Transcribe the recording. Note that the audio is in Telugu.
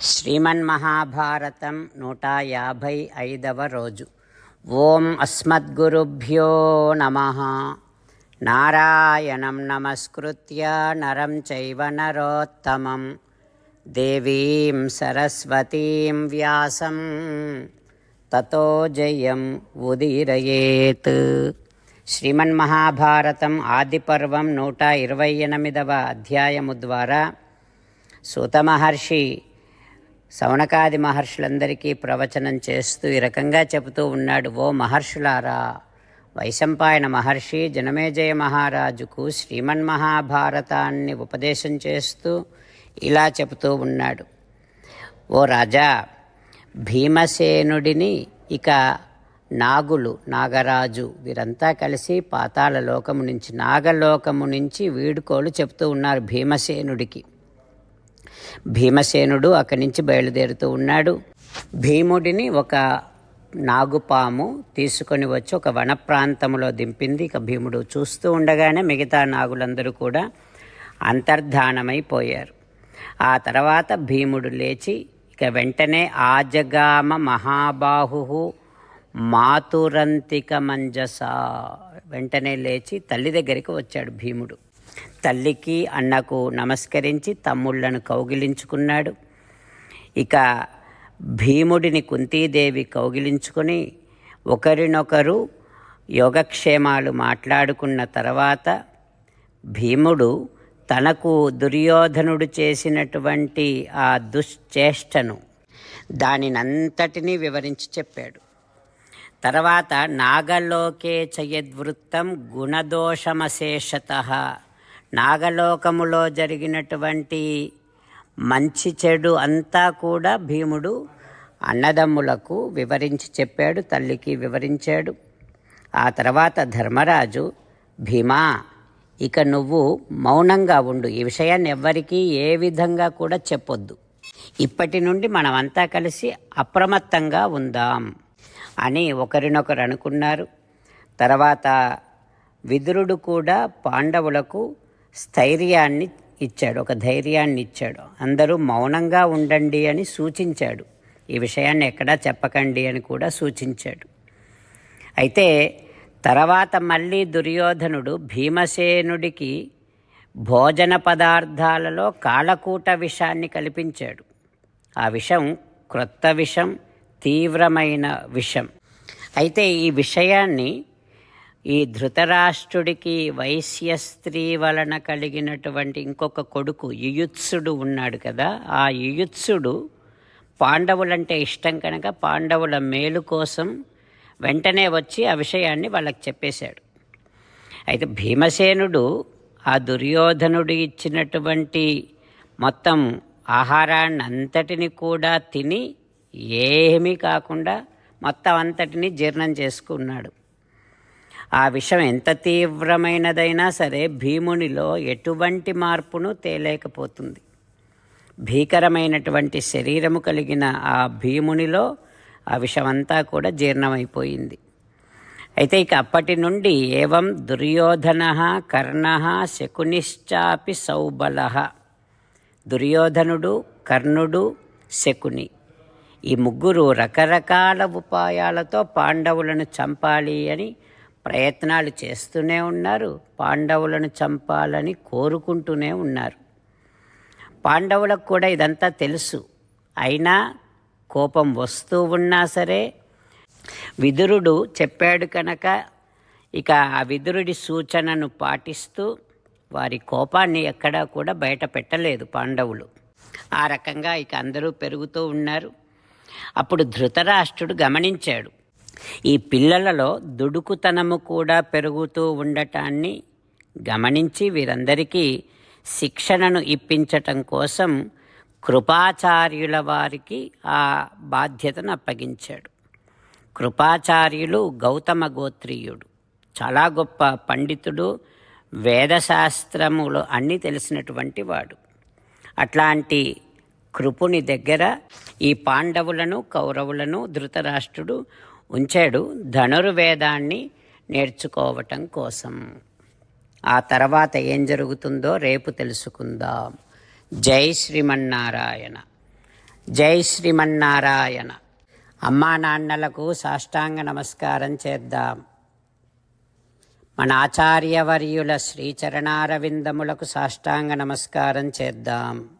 శ్రీమన్మహాభారతం నూట యాభై ఐదవ రోజు ఓం అస్మద్గురుభ్యో నమ నారాయణం నమస్కృత్య నరం చైవ నరోత్తమం దేవీం సరస్వతీం వ్యాసం తతో జయం ఉదీరయేత్ శ్రీమన్మహాభారతం ఆదిపర్వం నూట ఇరవై ఎనిమిదవ అధ్యాయము ద్వారా సుతమహర్షి శవణకాది మహర్షులందరికీ ప్రవచనం చేస్తూ ఈ రకంగా చెబుతూ ఉన్నాడు ఓ మహర్షులారా వైశంపాయన మహర్షి జనమేజయ మహారాజుకు శ్రీమన్మహాభారతాన్ని ఉపదేశం చేస్తూ ఇలా చెబుతూ ఉన్నాడు. ఓ రాజా భీమసేనుడిని ఇక నాగులు నాగరాజు వీరంతా కలిసి పాతాళ లోకము నుంచి నాగలోకము నుంచి వీడుకోలు చెప్తూ ఉన్నారు భీమసేనుడికి. భీమసేనుడు అక్కడి నుంచి బయలుదేరుతూ ఉన్నాడు. భీముడిని ఒక నాగుపాము తీసుకొని వచ్చి ఒక వన ప్రాంతంలో దింపింది. ఇక భీముడు చూస్తూ ఉండగానే మిగతా నాగులందరూ కూడా అంతర్ధానమైపోయారు ఆ తర్వాత భీముడు లేచి ఇక వెంటనే ఆజగామ మహాబాహు మాతురంతిక మంజస వెంటనే లేచి తల్లి దగ్గరికి వచ్చాడు భీముడు. తల్లికి అన్నకు నమస్కరించి తమ్ముళ్ళను కౌగిలించుకున్నాడు. ఇక భీముడిని కుంతీదేవి కౌగిలించుకొని ఒకరినొకరు యోగక్షేమాలు మాట్లాడుకున్న తర్వాత భీముడు తనకు దుర్యోధనుడు చేసినటువంటి ఆ దుశ్చేష్టను దానినంతటినీ వివరించి చెప్పాడు. తర్వాత నాగలోకే చయద్వృత్తం గుణదోషమశేషత నాగలోకములో జరిగినటువంటి మంచి చెడు అంతా కూడా భీముడు అన్నదమ్ములకు వివరించి చెప్పాడు తల్లికి వివరించాడు. ఆ తర్వాత ధర్మరాజు భీమా ఇక నువ్వు మౌనంగా ఉండు. ఈ విషయాన్ని ఎవ్వరికీ ఏ విధంగా కూడా చెప్పొద్దు. ఇప్పటి నుండి మనమంతా కలిసి అప్రమత్తంగా ఉందాం అని ఒకరినొకరు అనుకున్నారు. తర్వాత విదురుడు కూడా పాండవులకు స్థైర్యాన్ని ఇచ్చాడు ఒక ధైర్యాన్ని ఇచ్చాడు. అందరూ మౌనంగా ఉండండి అని సూచించాడు. ఈ విషయాన్ని ఎక్కడా చెప్పకండి అని కూడా సూచించాడు. అయితే తర్వాత మళ్ళీ దుర్యోధనుడు భీమసేనుడికి భోజన పదార్థాలలో కాలకూట విషాన్ని కల్పించాడు. ఆ విషం క్రొత్త విషం తీవ్రమైన విషం. అయితే ఈ విషయాన్ని ఈ ధృతరాష్ట్రుడికి వైశ్య స్త్రీ వలన కలిగినటువంటి ఇంకొక కొడుకు యుయుత్సుడు ఉన్నాడు కదా ఆ యుయుత్సుడు పాండవులంటే ఇష్టం కనుక పాండవుల మేలు కోసం వెంటనే వచ్చి ఆ విషయాన్ని వాళ్ళకి చెప్పేశాడు. అయితే భీమసేనుడు ఆ దుర్యోధనుడు ఇచ్చినటువంటి మొత్తం ఆహారాన్ని అంతటిని కూడా తిని ఏమీ కాకుండా మొత్తం అంతటిని జీర్ణం చేసుకున్నాడు. ఆ విషయం ఎంత తీవ్రమైనదైనా సరే భీమునిలో ఎటువంటి మార్పును తేలేకపోతుంది. భీకరమైనటువంటి శరీరము కలిగిన ఆ భీమునిలో ఆ విషమంతా కూడా జీర్ణమైపోయింది. అయితే ఇక అప్పటి నుండి ఏవం దుర్యోధన కర్ణ శకునిశ్చాపి సౌబల. దుర్యోధనుడు కర్ణుడు శకుని. ఈ ముగ్గురు రకరకాల ఉపాయాలతో పాండవులను చంపాలి అని ప్రయత్నాలు చేస్తూనే ఉన్నారు. పాండవులను చంపాలని కోరుకుంటూనే ఉన్నారు. పాండవులకు కూడా ఇదంతా తెలుసు. అయినా కోపం వస్తూ ఉన్నా సరే విదురుడు చెప్పాడు కనుక ఇక ఆ విదురుడి సూచనను పాటిస్తూ వారి కోపాన్ని ఎక్కడా కూడా బయట పెట్టలేదు పాండవులు. ఆ రకంగా ఇక అందరూ పెరుగుతూ ఉన్నారు. అప్పుడు ధృతరాష్ట్రుడు గమనించాడు. ఈ పిల్లలలో దుడుకుతనము కూడా పెరుగుతూ ఉండటాన్ని గమనించి వీరందరికీ శిక్షణను ఇప్పించటం కోసం కృపాచార్యుల వారికి ఆ బాధ్యతను అప్పగించాడు. కృపాచార్యులు గౌతమ గోత్రీయుడు. చాలా గొప్ప పండితుడు వేదశాస్త్రములు అన్నీ తెలిసినటువంటి వాడు. అట్లాంటి కృపుని దగ్గర ఈ పాండవులను కౌరవులను ధృతరాష్ట్రుడు ఉంచాడు ధనుర్వేదాన్ని నేర్చుకోవటం కోసం. ఆ తర్వాత ఏం జరుగుతుందో రేపు తెలుసుకుందాం. జై శ్రీమన్నారాయణ. జై శ్రీమన్నారాయణ. అమ్మా నాన్నలకు సాష్టాంగ నమస్కారం చేద్దాం. మన ఆచార్యవర్యుల శ్రీచరణారవిందములకు సాష్టాంగ నమస్కారం చేద్దాం.